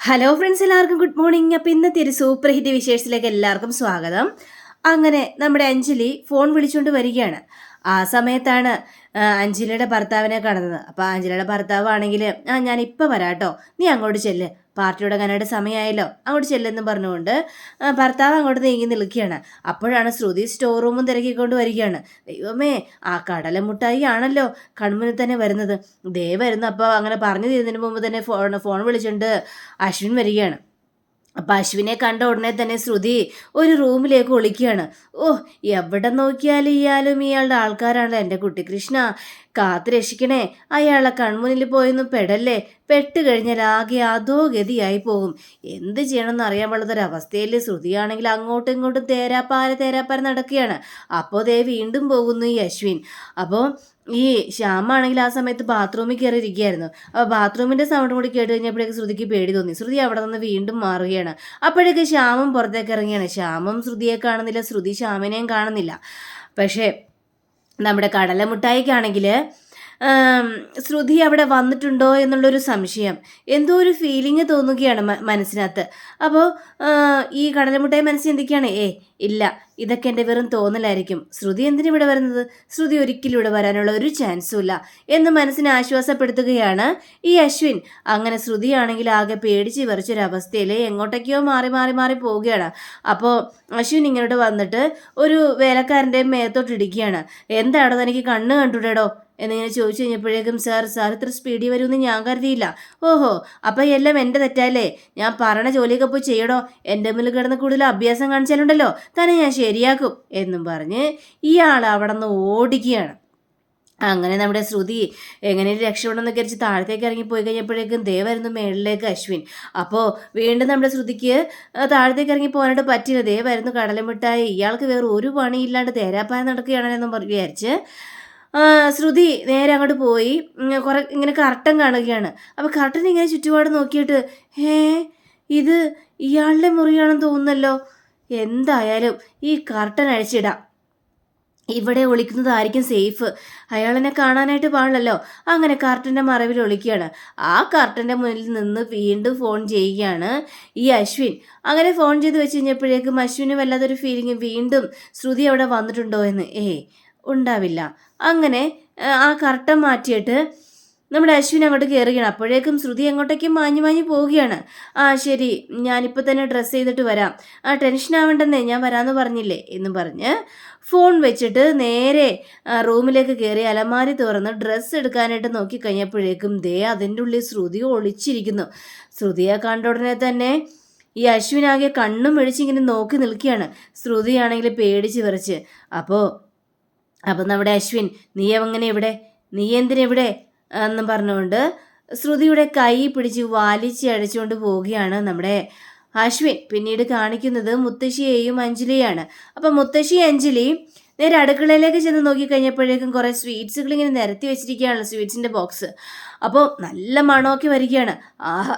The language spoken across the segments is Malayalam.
ഹലോ ഫ്രണ്ട്സ് എല്ലാവർക്കും ഗുഡ് മോർണിംഗ് അപ്പം ഇന്നത്തെ ഒരു സൂപ്പർ ഹിറ്റ് വിശേഷത്തിലേക്ക് എല്ലാവർക്കും സ്വാഗതം. അങ്ങനെ നമ്മുടെ അഞ്ജലി ഫോൺ വിളിച്ചുകൊണ്ട് വരികയാണ്. ആ സമയത്താണ് അഞ്ജലിയുടെ ഭർത്താവിനെ കാണുന്നത്. അപ്പോൾ അഞ്ജലിയുടെ ഭർത്താവാണെങ്കിൽ ആ ഞാൻ ഇപ്പോൾ വരാം കേട്ടോ നീ അങ്ങോട്ട് ചെല്ല്. പാർട്ടിയുടെ തുടങ്ങാനായിട്ട് സമയമായല്ലോ. അങ്ങോട്ട് ചെല്ലെന്ന് പറഞ്ഞുകൊണ്ട് ഭർത്താവ് അങ്ങോട്ട് നീങ്ങി നിൽക്കുകയാണ്. അപ്പോഴാണ് ശ്രുതി സ്റ്റോർ റൂമും തിരക്കിക്കൊണ്ട് വരികയാണ്. ദൈവമേ ആ കടല മുട്ടായി ആണല്ലോ കൺമുന്നിൽ തന്നെ വരുന്നത്. ദേ വരുന്നു. അപ്പോൾ അങ്ങനെ പറഞ്ഞു തീരുന്നതിന് മുമ്പ് തന്നെ ഫോൺ ഫോൺ വിളിച്ചുകൊണ്ട് അശ്വിൻ വരികയാണ്. അപ്പം അശ്വിനെ കണ്ട ഉടനെ തന്നെ ശ്രുതി ഒരു റൂമിലേക്ക് ഒളിക്കുകയാണ്. ഓ എവിടെ നോക്കിയാലും ഇയാളും ഇയാളുടെ ആൾക്കാരാണല്ലോ എന്റെ കുട്ടി കൃഷ്ണ. കാത്തു രക്ഷിക്കണേ അയാളെ കൺമുന്നിൽ പോയൊന്നും പെടല്ലേ? പെട്ട് കഴിഞ്ഞാൽ ആകെ അതോ ഗതിയായി പോകും. എന്ത് ചെയ്യണമെന്ന് അറിയാൻ പാടാത്തൊരവസ്ഥയിൽ ശ്രുതിയാണെങ്കിൽ അങ്ങോട്ടും ഇങ്ങോട്ടും തേരാപ്പാര തേരാപ്പാര നടക്കുകയാണ്. അപ്പോൾ ദേ വീണ്ടും പോകുന്നു ഈ അശ്വിൻ. അപ്പോൾ ഈ ശ്യാമാണെങ്കിൽ ആ സമയത്ത് ബാത്റൂമിൽ കയറി ഇരിക്കുകയായിരുന്നു അപ്പോൾ ബാത്റൂമിന്റെ സൗണ്ട് കൂടി കേട്ട് കഴിഞ്ഞപ്പോഴേക്ക് ശ്രുതിക്ക് പേടി തോന്നി. ശ്രുതി അവിടെ നിന്ന് വീണ്ടും മാറുകയാണ്. അപ്പോഴേക്ക് ശ്യാമും പുറത്തേക്ക് ഇറങ്ങിയാണ് ശ്യാമും ശ്രുതിയെ കാണുന്നില്ല ശ്രുതി ശ്യാമിനെയും കാണുന്നില്ല. പക്ഷേ നമ്മുടെ കടലമുട്ടായിക്കാണെങ്കിൽ ശ്രുതി അവിടെ വന്നിട്ടുണ്ടോ എന്നുള്ളൊരു സംശയം. എന്തോ ഒരു ഫീലിംഗ് തോന്നുകയാണ് മനസ്സിനകത്ത്. അപ്പോൾ ഈ കടലമുട്ടായി മനസ്സിൽ എന്തൊക്കെയാണ്? ഏ ഇല്ല. ഇതൊക്കെ എന്റെ വെറും തോന്നലായിരിക്കും. ശ്രുതി എന്തിനു ഇവിടെ വരുന്നത്? ശ്രുതി ഒരിക്കലും ഇവിടെ വരാനുള്ള ഒരു ചാൻസും ഇല്ല എന്ന് മനസ്സിനെ ആശ്വാസപ്പെടുത്തുകയാണ് ഈ അശ്വിൻ. അങ്ങനെ ശ്രുതിയാണെങ്കിൽ ആകെ പേടിച്ച് വിറച്ചൊരവസ്ഥയിൽ എങ്ങോട്ടൊക്കെയോ മാറി മാറി മാറി പോവുകയാണ്. അപ്പോൾ അശ്വിൻ ഇങ്ങോട്ട് വന്നിട്ട് ഒരു വേലക്കാരന്റെ മേത്തോട്ട് ഇടിക്കുകയാണ്. എന്താടോ തനിക്ക് കണ്ണ് കണ്ടുടേടോ? എന്നിങ്ങനെ ചോദിച്ചു കഴിഞ്ഞപ്പോഴേക്കും സാർ സാർ ഇത്ര സ്പീഡിൽ വരുമെന്ന് ഞാൻ കരുതിയില്ല. ഓഹോ അപ്പം എല്ലാം എന്റെ തെറ്റല്ലേ? ഞാൻ പറഞ്ഞ ജോലിയൊക്കെ പോയി ചെയ്യണോ? എന്റെ മുന്നിൽ കിടന്ന് കൂടുതൽ അഭ്യാസം കാണിച്ചാലുണ്ടല്ലോ? തന്നെ ഞാൻ ശരിയാക്കും എന്നും പറഞ്ഞ് ഇയാൾ അവിടെ നിന്ന് ഓടിക്കുകയാണ്. അങ്ങനെ നമ്മുടെ ശ്രുതി എങ്ങനെ രക്ഷപ്പെടണമെന്ന് വിചാരിച്ച് താഴത്തേക്ക് ഇറങ്ങി പോയി കഴിഞ്ഞപ്പോഴേക്കും ദേ വരുന്നു മേളിലേക്ക് അശ്വിൻ. അപ്പോൾ വീണ്ടും നമ്മുടെ ശ്രുതിക്ക് താഴത്തേക്ക് ഇറങ്ങി പോകാനായിട്ട് പറ്റില്ല. ദേ വരുന്നു കടലമിട്ടായി ഇയാൾക്ക് വേറെ ഒരു പണിയില്ലാണ്ട് തേരാപ്പായ നടക്കുകയാണെന്നും വിചാരിച്ച് ശ്രുതി നേരെ അങ്ങോട്ട് പോയി. കുറെ ഇങ്ങനെ കർട്ടൻ കാണുകയാണ്. അപ്പോൾ കർട്ടൻ ഇങ്ങനെ ചുറ്റുപാട് നോക്കിയിട്ട് ഏ ഇത് ഇയാളുടെ മുറിയാണെന്ന് തോന്നുന്നല്ലോ. എന്തായാലും ഈ കർട്ടൻ അഴിച്ചിടാം. ഇവിടെ ഒളിക്കുന്നതായിരിക്കും സേഫ്. അയാളെന്നെ കാണാനായിട്ട് പാടില്ലല്ലോ. അങ്ങനെ കർട്ടന്റെ മറവിൽ ഒളിക്കുകയാണ്. ആ കർട്ടന്റെ മുന്നിൽ നിന്ന് വീണ്ടും ഫോൺ ചെയ്യുകയാണ് ഈ അശ്വിൻ. അങ്ങനെ ഫോൺ ചെയ്ത് വെച്ച് കഴിഞ്ഞപ്പോഴേക്കും അശ്വിന് വല്ലാത്തൊരു ഫീലിംഗ് വീണ്ടും ശ്രുതി അവിടെ വന്നിട്ടുണ്ടോ എന്ന്. ഏ ഉണ്ടാവില്ല. അങ്ങനെ ആ, കർട്ടൻ മാറ്റിയിട്ട് നമ്മുടെ അശ്വിൻ അങ്ങോട്ട് കയറുകയാണ്. അപ്പോഴേക്കും ശ്രുതി അങ്ങോട്ടേക്ക് മാഞ്ഞു മാഞ്ഞു പോവുകയാണ്. ആ ശരി ഞാനിപ്പോൾ തന്നെ ഡ്രസ്സ് ചെയ്തിട്ട് വരാം. ആ ടെൻഷൻ ആവണ്ടെന്നേ ഞാൻ വരാമെന്ന് പറഞ്ഞില്ലേ? എന്ന് പറഞ്ഞ് ഫോൺ വെച്ചിട്ട് നേരെ റൂമിലേക്ക് കയറി അലമാരി തുറന്ന് ഡ്രസ്സ് എടുക്കാനായിട്ട് നോക്കി കഴിഞ്ഞപ്പോഴേക്കും ദേ അതിന്റെ ഉള്ളിൽ ശ്രുതി ഒളിച്ചിരിക്കുന്നു. ശ്രുതിയെ കണ്ട ഉടനെ തന്നെ ഈ അശ്വിനാകെ കണ്ണും വെടിച്ചിങ്ങനെ നോക്കി നിൽക്കുകയാണ്. ശ്രുതിയാണെങ്കിൽ പേടിച്ച് വിറച്ച്. അപ്പോൾ അപ്പം നമ്മുടെ അശ്വിൻ നീ എങ്ങനെ ഇവിടെ? നീ എന്തിനെവിടെ? എന്നും പറഞ്ഞുകൊണ്ട് ശ്രുതിയുടെ കൈ പിടിച്ച് വാലിച്ച് അടിച്ചുകൊണ്ട് പോവുകയാണ് നമ്മുടെ അശ്വിൻ. പിന്നീട് കാണിക്കുന്നത് മുത്തശ്ശിയെയും അഞ്ജലിയാണ് അപ്പം മുത്തശ്ശി അഞ്ജലി നേരെ അടുക്കളയിലേക്ക് ചെന്ന് നോക്കിക്കഴിഞ്ഞപ്പോഴേക്കും കുറേ സ്വീറ്റ്സുകൾ ഇങ്ങനെ നിരത്തി വെച്ചിരിക്കുകയാണ് സ്വീറ്റ്സിന്റെ ബോക്സ്. അപ്പോൾ നല്ല മണമൊക്കെ വരികയാണ്. ആഹാ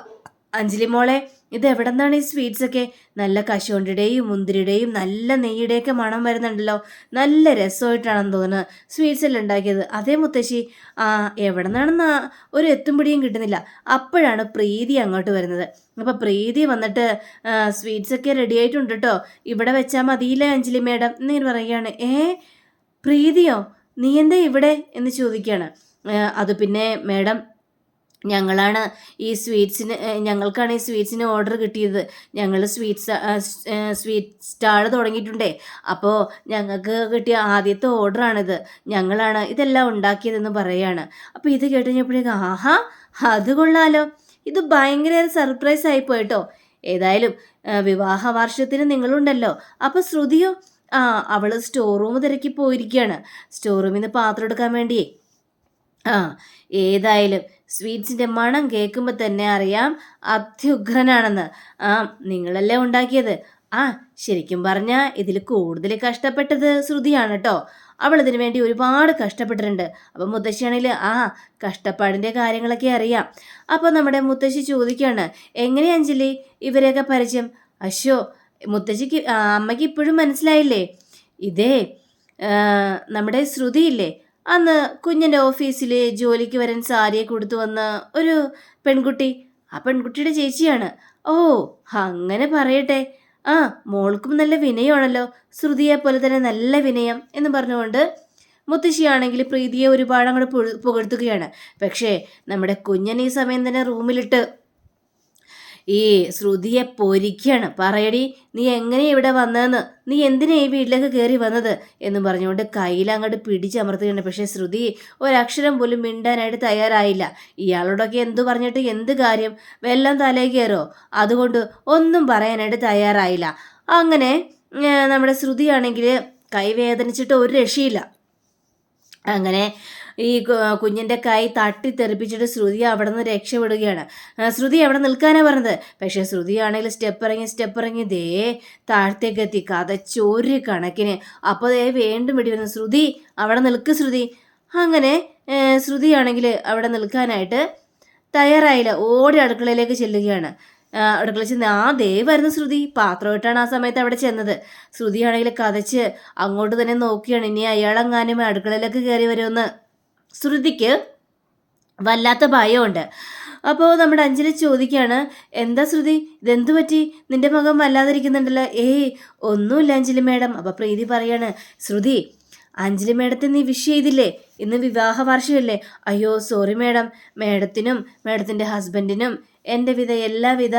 അഞ്ജലി മോളെ ഇത് എവിടെ നിന്നാണ് ഈ സ്വീറ്റ്സ് ഒക്കെ? നല്ല കശുവണ്ടിയുടെയും മുന്തിരിയുടെയും നല്ല നെയ്യുടെയൊക്കെ മണം വരുന്നുണ്ടല്ലോ. നല്ല രസമായിട്ടാണെന്ന് തോന്നുന്നത് സ്വീറ്റ്സ് എല്ലാം ഉണ്ടാക്കിയത്. അതേ മുത്തശ്ശി ആ എവിടെ നിന്നാണെന്ന് ഒരു എത്തും പിടിയും കിട്ടുന്നില്ല. അപ്പോഴാണ് പ്രീതി അങ്ങോട്ട് വരുന്നത്. അപ്പോൾ പ്രീതി വന്നിട്ട് സ്വീറ്റ്സ് ഒക്കെ റെഡി ആയിട്ടുണ്ട് കേട്ടോ ഇവിടെ വെച്ചാൽ മതിയില്ലേ അഞ്ജലി മേഡം? എന്നിങ്ങനെ പറയുകയാണ്. ഏ പ്രീതിയോ? നീ എന്താ ഇവിടെ? എന്ന് ചോദിക്കുകയാണ്. അത് പിന്നെ മേഡം ഞങ്ങളാണ് ഈ സ്വീറ്റ്സിന് ഞങ്ങൾക്കാണ് ഈ സ്വീറ്റ്സിന് ഓർഡർ കിട്ടിയത്. ഞങ്ങൾ സ്വീറ്റ്സ് സ്വീറ്റ് സ്റ്റാൾ തുടങ്ങിയിട്ടുണ്ടേ. അപ്പോൾ ഞങ്ങൾക്ക് കിട്ടിയ ആദ്യത്തെ ഓർഡറാണിത്. ഞങ്ങളാണ് ഇതെല്ലാം ഉണ്ടാക്കിയതെന്ന് പറയാണ്. അപ്പോൾ ഇത് കേട്ട് കഴിഞ്ഞപ്പോഴേക്കും ആഹാ അത് കൊള്ളാലോ. ഇത് ഭയങ്കര സർപ്രൈസ് ആയി കേട്ടോ ഏതായാലും വിവാഹ വാർഷികത്തിന് നിങ്ങളുണ്ടല്ലോ. അപ്പോൾ ശ്രുതിയോ ആ അവൾ സ്റ്റോർ റൂം തിരക്കി പോയിരിക്കുകയാണ്. സ്റ്റോർ റൂമിൽ നിന്ന് പാത്രം എടുക്കാൻ വേണ്ടിയേ ആ ഏതായാലും സ്വീറ്റ്സിന്റെ മണം കേൾക്കുമ്പോൾ തന്നെ അറിയാം അത്യുഗ്രനാണെന്ന്. ആ നിങ്ങളല്ലേ ഉണ്ടാക്കിയത്? ആ ശരിക്കും പറഞ്ഞാൽ ഇതിൽ കൂടുതൽ കഷ്ടപ്പെട്ടത് ശ്രുതിയാണ് കേട്ടോ അവൾ ഇതിനു വേണ്ടി ഒരുപാട് കഷ്ടപ്പെട്ടിട്ടുണ്ട്. അപ്പം മുത്തശ്ശിയാണെങ്കിൽ ആ കഷ്ടപ്പാടിന്റെ കാര്യങ്ങളൊക്കെ അറിയാം. അപ്പോൾ നമ്മുടെ മുത്തശ്ശി ചോദിക്കുകയാണ് എങ്ങനെ അഞ്ജലി? ഇവരെയൊക്കെ പരിചയം? അശോ മുത്തശ്ശിക്ക് അമ്മയ്ക്ക് ഇപ്പോഴും മനസ്സിലായില്ലേ? ഇതേ നമ്മുടെ ശ്രുതിയില്ലേ അന്ന് കുഞ്ഞിന്റെ ഓഫീസിൽ ജോലിക്ക് വരാൻ സാരിയെ കൊടുത്തു വന്ന ഒരു പെൺകുട്ടി ആ പെൺകുട്ടിയുടെ ചേച്ചിയാണ്. ഓ അങ്ങനെ പറയട്ടെ. ആ മോൾക്കും നല്ല വിനയമാണല്ലോ. ശ്രുതിയെ പോലെ തന്നെ നല്ല വിനയം എന്ന് പറഞ്ഞുകൊണ്ട് മുത്തശ്ശിയാണെങ്കിൽ പ്രീതിയെ ഒരുപാട് അങ്ങോട്ട് പുകഴ്ത്തുകയാണ്. പക്ഷേ നമ്മുടെ കുഞ്ഞൻ ഈ സമയം തന്നെ റൂമിലിട്ട് ഈ ശ്രുതിയെ പൊരിക്കണം. പറയടി നീ എങ്ങനെ ഇവിടെ വന്നതെന്ന്? നീ എന്തിനാ ഈ വീട്ടിലേക്ക് കയറി വന്നത്? എന്ന് പറഞ്ഞുകൊണ്ട് കയ്യിൽ അങ്ങോട്ട് പിടിച്ചമർത്തുകയാണ്. പക്ഷേ ശ്രുതി ഒരക്ഷരം പോലും മിണ്ടാനായിട്ട് തയ്യാറായില്ല. ഇയാളോടൊക്കെ എന്തു പറഞ്ഞിട്ട് എന്ത് കാര്യം? വെള്ളം തലേ കയറോ? അതുകൊണ്ട് ഒന്നും പറയാനായിട്ട് തയ്യാറായില്ല. അങ്ങനെ നമ്മുടെ ശ്രുതിയാണെങ്കിൽ കൈവേദനിച്ചിട്ട് ഒരു രക്ഷയില്ല. അങ്ങനെ ഈ കുഞ്ഞിന്റെ കൈ തട്ടി തെറിപ്പിച്ചിട്ട് ശ്രുതി അവിടെ നിന്ന് രക്ഷപ്പെടുകയാണ് ശ്രുതി അവിടെ നിൽക്കാനാണ് പറഞ്ഞത്. പക്ഷേ ശ്രുതിയാണെങ്കിൽ സ്റ്റെപ്പ് ഇറങ്ങി സ്റ്റെപ്പ് ഇറങ്ങി ദേ താഴത്തേക്കെത്തി കഥച്ചൊരു കണക്കിന്. അപ്പോൾ ദേ വീണ്ടും വെടി വരുന്നു ശ്രുതി അവിടെ നിൽക്ക് ശ്രുതി. അങ്ങനെ ശ്രുതി ആണെങ്കിൽ അവിടെ നിൽക്കാനായിട്ട് തയ്യാറായില്ല. ഓടി അടുക്കളയിലേക്ക് ചെല്ലുകയാണ്. അടുക്കള ചെന്ന് ആ ദേവായിരുന്നു ശ്രുതി. പാത്രമായിട്ടാണ് ആ സമയത്ത് അവിടെ ചെന്നത്. ശ്രുതിയാണെങ്കിൽ കഥച്ച് അങ്ങോട്ട് തന്നെ നോക്കിയാണ്. ഇനി അയാളെങ്ങാനും അടുക്കളയിലേക്ക് കയറി വരുമെന്ന്. ശ്രുതിക്ക് വല്ലാത്ത ഭയമുണ്ട്. അപ്പോൾ നമ്മുടെ അഞ്ജലി ചോദിക്കുകയാണ് എന്താ ശ്രുതി? ഇതെന്തു പറ്റി? നിന്റെ മുഖം വല്ലാതിരിക്കുന്നുണ്ടല്ലോ. ഏയ് ഒന്നുമില്ല അഞ്ജലി മേഡം. അപ്പോൾ പ്രീതി പറയാണ് ശ്രുതി അഞ്ജലി മേഡത്തെ നീ വിഷ് ചെയ്തില്ലേ? ഇന്ന് വിവാഹ വാർഷികമല്ലേ അയ്യോ സോറി മേഡം. മേഡത്തിനും മേഡത്തിന്റെ ഹസ്ബൻഡിനും എന്റെ വിധ എല്ലാവിധ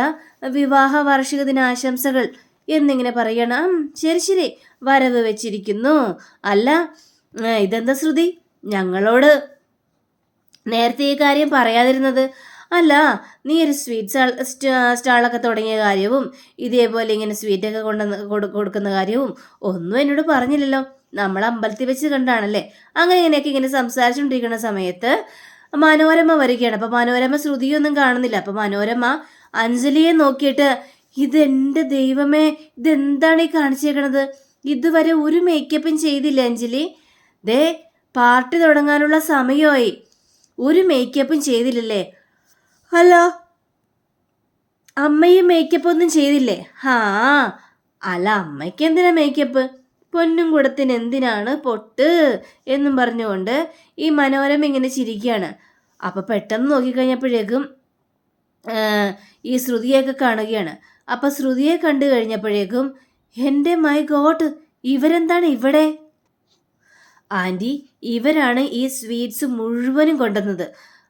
വിവാഹ വാർഷിക ദിനാശംസകൾ. എന്നിങ്ങനെ പറയണം "ഉം, ശരി ശരി. വരവ് വെച്ചിരിക്കുന്നു. അല്ല ഇതെന്താ ശ്രുതി? ഞങ്ങളോട് നേരത്തെ ഈ കാര്യം പറയാതിരുന്നത്. അല്ല നീ ഒരു സ്വീറ്റ് സ്റ്റാളൊക്കെ തുടങ്ങിയ കാര്യവും ഇതേപോലെ ഇങ്ങനെ സ്വീറ്റൊക്കെ കൊണ്ടുവന്ന് കൊടുക്കുന്ന കാര്യവും ഒന്നും എന്നോട് പറഞ്ഞില്ലല്ലോ. നമ്മൾ അമ്പലത്തിൽ വെച്ച് കണ്ടാണല്ലേ? അങ്ങനെ ഇങ്ങനെയൊക്കെ ഇങ്ങനെ സംസാരിച്ചുകൊണ്ടിരിക്കുന്ന സമയത്ത് മനോരമ വരികയാണ്. അപ്പം മനോരമ ശ്രുതിയൊന്നും കാണുന്നില്ല. അപ്പം മനോരമ അഞ്ജലിയെ നോക്കിയിട്ട് ഇതെന്റെ ദൈവമേ ഇതെന്താണ് ഈ കാണിച്ചേക്കണത്? ഇതുവരെ ഒരു മേക്കപ്പും ചെയ്തില്ല അഞ്ജലി. ദേ പാർട്ടി തുടങ്ങാനുള്ള സമയമായി. ഒരു മേക്കപ്പും ചെയ്തില്ലല്ലേ? അല്ല. അമ്മയും മേക്കപ്പ് ഒന്നും ചെയ്തില്ലേ? ഹാ. അല്ല അമ്മയ്ക്ക് എന്തിനാ മേക്കപ്പ് പൊന്നും കുടത്തിന് എന്തിനാണ് പൊട്ട്? എന്നും പറഞ്ഞുകൊണ്ട് ഈ മനോരമ ഇങ്ങനെ ചിരിക്കുകയാണ്. അപ്പം പെട്ടെന്ന് നോക്കിക്കഴിഞ്ഞപ്പോഴേക്കും ആ, ഈ ശ്രുതിയൊക്കെ കാണുകയാണ്. അപ്പം ശ്രുതിയെ കണ്ടു കഴിഞ്ഞപ്പോഴേക്കും എന്റെ മൈ ഗോഡ് ഇവരെന്താണ് ഇവിടെ? ആന്റി ഇവരാണ് ഈ സ്വീറ്റ്സ് മുഴുവനും കൊണ്ടുവന്നത്.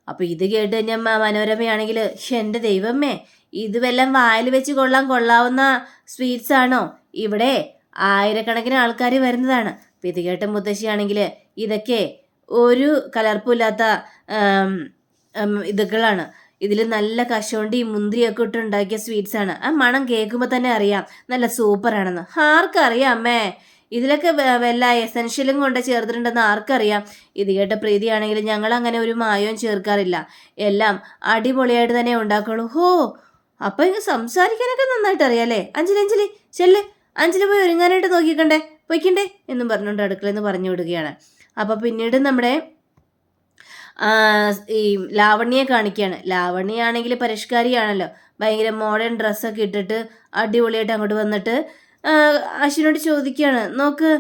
അപ്പോൾ ഇത് കേട്ട് ഞാൻ മനോരമയാണെങ്കിൽ എന്റെ ദൈവമേ ഇത് വല്ലതും വായിൽ വെച്ച് കൊള്ളാൻ കൊള്ളാവുന്ന സ്വീറ്റ്സ് ആണോ? ഇവിടെ ആയിരക്കണക്കിന് ആൾക്കാർ വരുന്നതാണ്. അപ്പോൾ ഇത് കേട്ട മുത്തശ്ശിയാണെങ്കിൽ ഇതൊക്കെ ഒരു കലർപ്പില്ലാത്ത ഇതൊക്കെയാണ് ഇതിൽ നല്ല കശോണ്ടി മുന്തിരിയൊക്കെ ഇട്ട് ഉണ്ടാക്കിയ സ്വീറ്റ്സ് ആണ്. ആ മണം കേൾക്കുമ്പോൾ തന്നെ അറിയാം നല്ല സൂപ്പറാണെന്ന്. ആർക്കറിയാം അമ്മേ? ഇതിലൊക്കെ വല്ല എസൻഷ്യലും കൊണ്ട് ചേർത്തിട്ടുണ്ടെന്ന് ആർക്കറിയാം? ഇത് കേട്ട പ്രീതിയാണെങ്കിൽ ഞങ്ങൾ അങ്ങനെ ഒരു മായവും ചേർക്കാറില്ല. എല്ലാം അടിപൊളിയായിട്ട് തന്നെ ഉണ്ടാക്കുള്ളൂ. ഹോ അപ്പം ഇങ്ങ് സംസാരിക്കാനൊക്കെ നന്നായിട്ട് അറിയാലേ അഞ്ജലി അഞ്ജലി ചെല്ല്. അഞ്ജലി പോയി ഒരുങ്ങാനായിട്ട് നോക്കിക്കണ്ടേ? പൊയ്ക്കണ്ടേ? എന്നും പറഞ്ഞുകൊണ്ട് അടുക്കളയിൽ നിന്ന് പറഞ്ഞു വിടുകയാണ്. അപ്പോൾ പിന്നീട് നമ്മുടെ ഈ ലാവണ്യെ കാണിക്കുകയാണ്. ലാവണ്യാണെങ്കിൽ പരിഷ്കാരിയാണല്ലോ. ഭയങ്കര മോഡേൺ ഡ്രസ്സൊക്കെ ഇട്ടിട്ട് അടിപൊളിയായിട്ട് അങ്ങോട്ട് വന്നിട്ട് അശ്വിനോട് ചോദിക്കുകയാണ്. നോക്ക്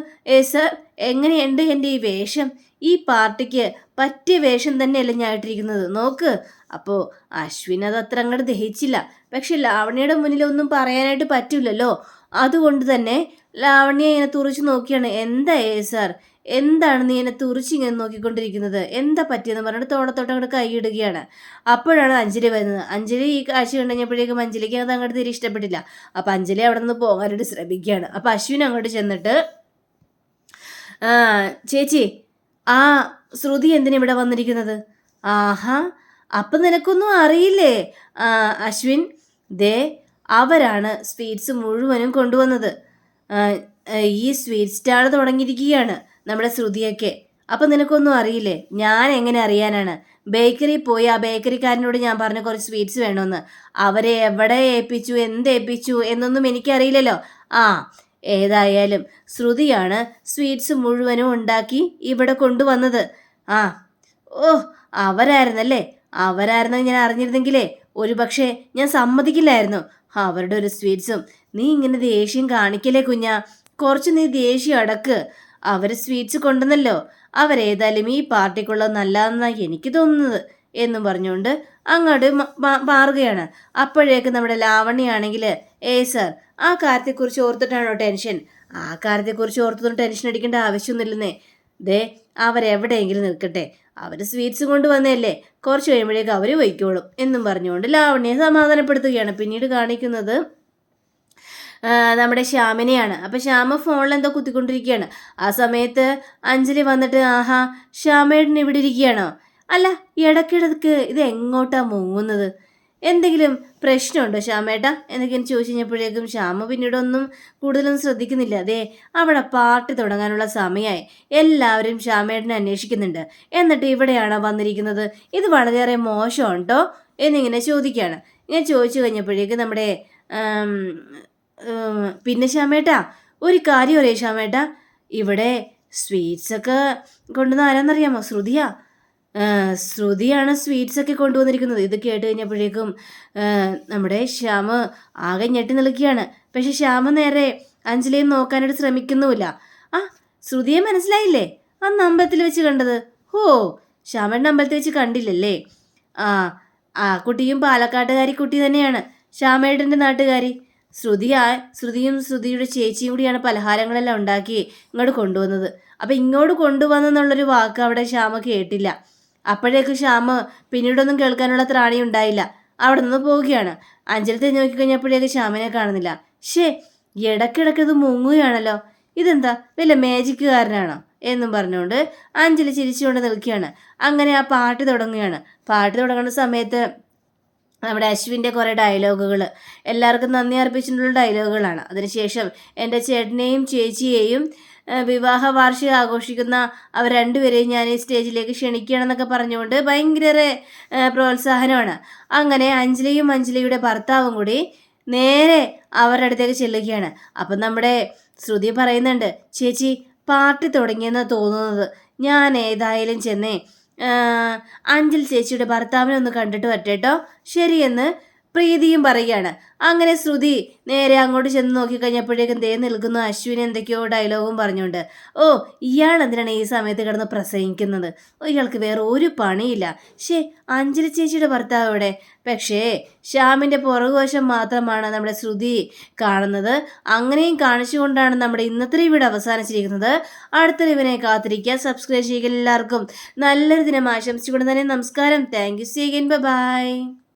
സർ എങ്ങനെയുണ്ട് എന്റെ ഈ വേഷം? ഈ പാർട്ടിക്ക് പറ്റിയ വേഷം തന്നെയല്ല ഞാൻ ഇട്ടിരിക്കുന്നത് നോക്ക്. അപ്പോൾ അശ്വിൻ അത് അത്ര അങ്ങോട്ട് ദഹിച്ചില്ല. പക്ഷെ ലാവണ്യയുടെ മുന്നിൽ ഒന്നും പറയാനായിട്ട് പറ്റില്ലല്ലോ അതുകൊണ്ട് തന്നെ ലാവണ്യ ഇങ്ങനെ തുറിച്ച് നോക്കിയാണ്. എന്താ ഏ സാർ? എന്താണ് നീ എന്നെ തുറിച്ച് ഇങ്ങനെ നോക്കിക്കൊണ്ടിരിക്കുന്നത്? എന്താ പറ്റിയെന്ന് പറഞ്ഞിട്ട് തോളത്തോട്ട് അങ്ങോട്ട് കൈയിടുകയാണ്. അപ്പോഴാണ് അഞ്ജലി വരുന്നത്. അഞ്ജലി ഈ കാഴ്ച കണ്ടുകഴിഞ്ഞപ്പോഴേക്കും അഞ്ജലിക്ക് അത് അങ്ങോട്ട് തീരെ ഇഷ്ടപ്പെട്ടില്ല. അപ്പം അഞ്ജലി അവിടെ നിന്ന് പോകാനായിട്ട് ശ്രമിക്കുകയാണ്. അപ്പം അശ്വിൻ അങ്ങോട്ട് ചെന്നിട്ട് ചേച്ചി ആ ശ്രുതി എന്തിനാ ഇവിടെ വന്നിരിക്കുന്നത്? ആഹാ അപ്പം നിനക്കൊന്നും അറിയില്ലേ? അശ്വിൻ ദേ അവരാണ് സ്വീറ്റ്സ് മുഴുവനും കൊണ്ടുവന്നത്. ഈ സ്വീറ്റ് സ്റ്റാൾ തുടങ്ങിയിരിക്കുകയാണ്. നമ്മുടെ ശ്രുതിയൊക്കെ. അപ്പം നിനക്കൊന്നും അറിയില്ലേ? ഞാൻ എങ്ങനെ അറിയാനാണ്? ബേക്കറി പോയി ആ ബേക്കറിക്കാരനോട് ഞാൻ പറഞ്ഞ കുറച്ച് സ്വീറ്റ്സ് വേണമെന്ന് അവരെ എവിടെ ഏൽപ്പിച്ചു എന്ത് ഏൽപ്പിച്ചു എന്നൊന്നും എനിക്കറിയില്ലല്ലോ. ആ ഏതായാലും ശ്രുതിയാണ് സ്വീറ്റ്സ് മുഴുവനും ഉണ്ടാക്കി ഇവിടെ കൊണ്ടുവന്നത്. ആ ഓ അവരായിരുന്നല്ലേ? അവരായിരുന്നു ഞാൻ അറിഞ്ഞിരുന്നെങ്കിലേ ഒരു പക്ഷേ ഞാൻ സമ്മതിക്കില്ലായിരുന്നു. അവരുടെ ഒരു സ്വീറ്റ്സും. നീ ഇങ്ങനെ ദേഷ്യം കാണിക്കലേ കുഞ്ഞ? കുറച്ച് നീ ദേഷ്യം അടക്ക്. അവർ സ്വീറ്റ്സ് കൊണ്ടുവന്നല്ലോ. അവരേതായാലും ഈ പാർട്ടിക്കുള്ള നല്ലതെന്നാണ് എനിക്ക് തോന്നുന്നത് എന്നും പറഞ്ഞുകൊണ്ട് അങ്ങോട്ട് മാറുകയാണ്. അപ്പോഴേക്ക് നമ്മുടെ ലാവണ്യാണെങ്കിൽ ഏയ് സർ ആ കാര്യത്തെക്കുറിച്ച് ഓർത്തിട്ടാണോ ടെൻഷൻ? ആ കാര്യത്തെക്കുറിച്ച് ഓർത്തൊന്നും ടെൻഷൻ അടിക്കേണ്ട ആവശ്യമൊന്നുമില്ലെന്നേ. ദേ അവരെവിടെയെങ്കിലും നിൽക്കട്ടെ. അവർ സ്വീറ്റ്സ് കൊണ്ടുവന്നതല്ലേ. കുറച്ച് കഴിയുമ്പോഴേക്ക് അവർ വയ്ക്കോളും എന്നും പറഞ്ഞുകൊണ്ട് ലാവണ്യെ സമാധാനപ്പെടുത്തുകയാണ് പിന്നീട് കാണിക്കുന്നത്. നമ്മുടെ ശ്യാമിനെയാണ്. അപ്പോൾ ശ്യാമ ഫോണിൽ എന്തോ കുത്തിക്കൊണ്ടിരിക്കുകയാണ്. ആ സമയത്ത് അഞ്ജലി വന്നിട്ട് ആഹാ ശ്യാമേടൻ ഇവിടെ ഇരിക്കുകയാണോ? അല്ല ഇടയ്ക്കിടക്ക് ഇത് എങ്ങോട്ടാ മുങ്ങുന്നത്? എന്തെങ്കിലും പ്രശ്നമുണ്ടോ ശ്യാമേട്ട എന്നൊക്കെ ചോദിച്ചു കഴിഞ്ഞപ്പോഴേക്കും ശ്യാമ പിന്നീടൊന്നും കൂടുതലൊന്നും ശ്രദ്ധിക്കുന്നില്ല. അതെ അവിടെ പാർട്ടി തുടങ്ങാനുള്ള സമയമായി. എല്ലാവരും ശ്യാമേട്ടനെ അന്വേഷിക്കുന്നുണ്ട്. എന്നിട്ട് ഇവിടെയാണോ വന്നിരിക്കുന്നത്? ഇത് വളരെയേറെ മോശമുണ്ടോ? എന്നിങ്ങനെ ചോദിക്കുകയാണ്. ഞാൻ ചോദിച്ചു കഴിഞ്ഞപ്പോഴേക്കും നമ്മുടെ പിന്നെ ശ്യാമേട്ടാ ഒരു കാര്യം അറിയാം ശ്യാമേട്ടാ? ഇവിടെ സ്വീറ്റ്സ് ഒക്കെ കൊണ്ടുവന്ന ആരാന്നറിയാമോ? ശ്രുതിയാ. ശ്രുതിയാണ് സ്വീറ്റ്സ് ഒക്കെ കൊണ്ടുവന്നിരിക്കുന്നത്. ഇത് കേട്ട് കഴിഞ്ഞപ്പോഴേക്കും നമ്മുടെ ശ്യാമ് ആകെ ഞെട്ടി നിൽക്കുകയാണ്. പക്ഷെ ശ്യാമ നേരെ അഞ്ജലിയും നോക്കാനായിട്ട് ശ്രമിക്കുന്നുമില്ല. ആ ശ്രുതിയെ മനസ്സിലായില്ലേ? അന്ന് അമ്പലത്തിൽ വെച്ച് കണ്ടത്. ഹോ ശ്യാമയുടെ അമ്പലത്തിൽ വെച്ച് കണ്ടില്ലല്ലേ? ആ ആ കുട്ടിയും പാലക്കാട്ടുകാരി കുട്ടി തന്നെയാണ്. ശ്യാമേട്ടന്റെ നാട്ടുകാരി. ശ്രുതി ആ ശ്രുതിയും ശ്രുതിയുടെ ചേച്ചിയും കൂടിയാണ് പലഹാരങ്ങളെല്ലാം ഉണ്ടാക്കി ഇങ്ങോട്ട് കൊണ്ടുവന്നത്. അപ്പം ഇങ്ങോട്ട് കൊണ്ടുവന്നെന്നുള്ളൊരു വാക്ക് അവിടെ ശ്യാമ കേട്ടില്ല. അപ്പോഴേക്ക് ശ്യാമ പിന്നീടൊന്നും കേൾക്കാനുള്ള ത്രാണി ഉണ്ടായില്ല. അവിടെ നിന്ന് പോവുകയാണ്. അഞ്ചലത്തെ നോക്കി കഴിഞ്ഞപ്പോഴേക്ക് ശ്യാമിനെ കാണുന്നില്ല. ഷേ ഇടയ്ക്കിടയ്ക്ക് ഇത് മുങ്ങുകയാണല്ലോ. ഇതെന്താ? വല്ല മാജിക്കുകാരനാണോ? എന്നും പറഞ്ഞുകൊണ്ട് അഞ്ജലി ചിരിച്ചുകൊണ്ട് നിൽക്കുകയാണ്. അങ്ങനെ ആ പാട്ട് തുടങ്ങുകയാണ്. പാട്ട് തുടങ്ങുന്ന സമയത്ത് നമ്മുടെ അശ്വിന്റെ കുറേ ഡയലോഗുകൾ എല്ലാവർക്കും നന്ദി അർപ്പിച്ചിട്ടുള്ള ഡയലോഗുകളാണ്. അതിനുശേഷം എന്റെ ചേട്ടനെയും ചേച്ചിയെയും വിവാഹ വാർഷികം ആഘോഷിക്കുന്ന അവർ രണ്ടുപേരെയും ഞാൻ ഈ സ്റ്റേജിലേക്ക് ക്ഷണിക്കുകയാണെന്നൊക്കെ പറഞ്ഞുകൊണ്ട് ഭയങ്കര പ്രോത്സാഹനമാണ്. അങ്ങനെ അഞ്ജലിയും അഞ്ജലിയുടെ ഭർത്താവും കൂടി നേരെ അവരുടെ അടുത്തേക്ക് ചെല്ലുകയാണ്. അപ്പം നമ്മുടെ ശ്രുതി പറയുന്നുണ്ട് ചേച്ചി പാർട്ടി തുടങ്ങിയെന്ന് തോന്നുന്നത്. ഞാൻ ഏതായാലും ചെന്നേ. ആ, അഞ്ജൽ ചേച്ചിയുടെ ഭർത്താവിനെ ഒന്ന് കണ്ടിട്ട് വരട്ടെ കേട്ടോ ശരിയെന്ന് പ്രീതിയും പറയുകയാണ്. അങ്ങനെ ശ്രുതി നേരെ അങ്ങോട്ട് ചെന്ന് നോക്കിക്കഴിഞ്ഞപ്പോഴേക്കും ദേ നിൽക്കുന്ന അശ്വിൻ എന്തൊക്കെയോ ഡയലോഗും പറഞ്ഞുകൊണ്ട് ഓ ഇയാൾ എന്തിനാണ് ഈ സമയത്ത് കിടന്ന് പ്രസംഗിക്കുന്നത്? ഇയാൾക്ക് വേറെ ഒരു പണിയില്ല. ശേ അഞ്ജലി ചേച്ചിയുടെ ഭർത്താവ് ഇവിടെ പക്ഷേ ശ്യാമിന്റെ പുറകുവശം മാത്രമാണ് നമ്മുടെ ശ്രുതി കാണുന്നത്. അങ്ങനെയും കാണിച്ചുകൊണ്ടാണ് നമ്മുടെ ഇന്നത്തെ ഇവിടെ അവസാനിച്ചിരിക്കുന്നത്. അടുത്ത ഇവനെ കാത്തിരിക്കുക. സബ്സ്ക്രൈബ് ചെയ്യുക എല്ലാവർക്കും. നല്ലൊരു ദിനം ആശംസിച്ചുകൊണ്ട് തന്നെ നമസ്കാരം. Thank you C by